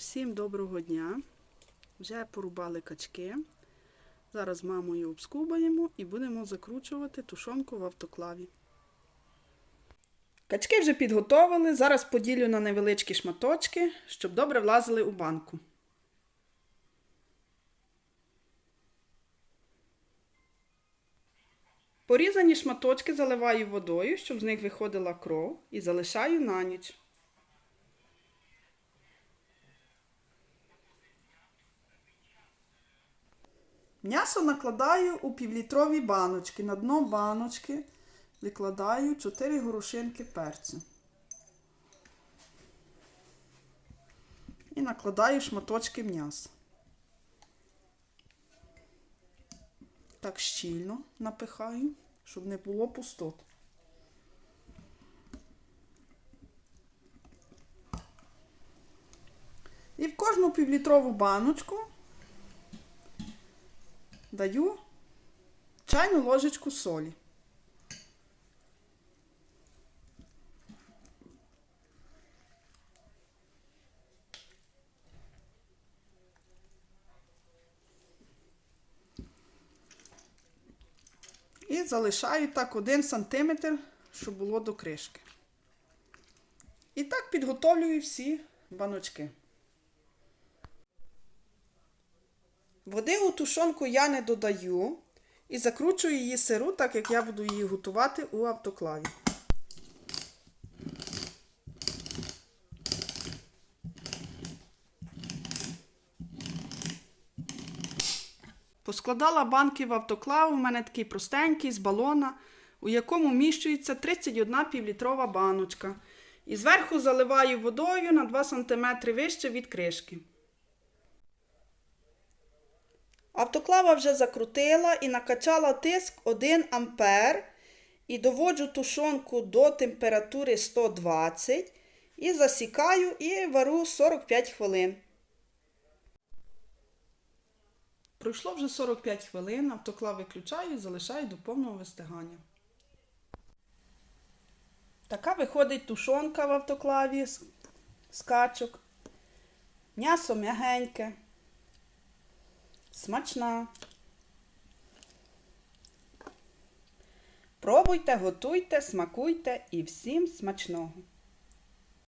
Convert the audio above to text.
Всім доброго дня. Вже порубали качки. Зараз мамою обскубаємо і будемо закручувати тушонку в автоклаві. Качки вже підготовили. Зараз поділю на невеличкі шматочки, щоб добре влазили у банку. Порізані шматочки заливаю водою, щоб з них виходила кров, і залишаю на ніч. М'ясо накладаю у півлітрові баночки. На дно баночки викладаю 4 горошинки перцю. І накладаю шматочки м'яса. Так щільно напихаю, щоб не було пустот. І в кожну півлітрову баночку даю чайну ложечку солі. І залишаю так 1 см, щоб було до кришки. І так підготовлюю всі баночки. Води у тушонку я не додаю і закручую її сиру, так як я буду її готувати у автоклаві. Поскладала банки в автоклав, у мене такий простенький з балона, у якому вміщується 31 півлітрова баночка. І зверху заливаю водою на 2 см вище від кришки. Автоклава вже закрутила і накачала тиск 1 ампер і доводжу тушонку до температури 120 і засікаю і вару 45 хвилин. Пройшло вже 45 хвилин, автоклав виключаю і залишаю до повного вистигання. Така виходить тушонка в автоклаві з, качок. М'ясо м'ягеньке. Смачна. Пробуйте, готуйте, смакуйте і всім смачного!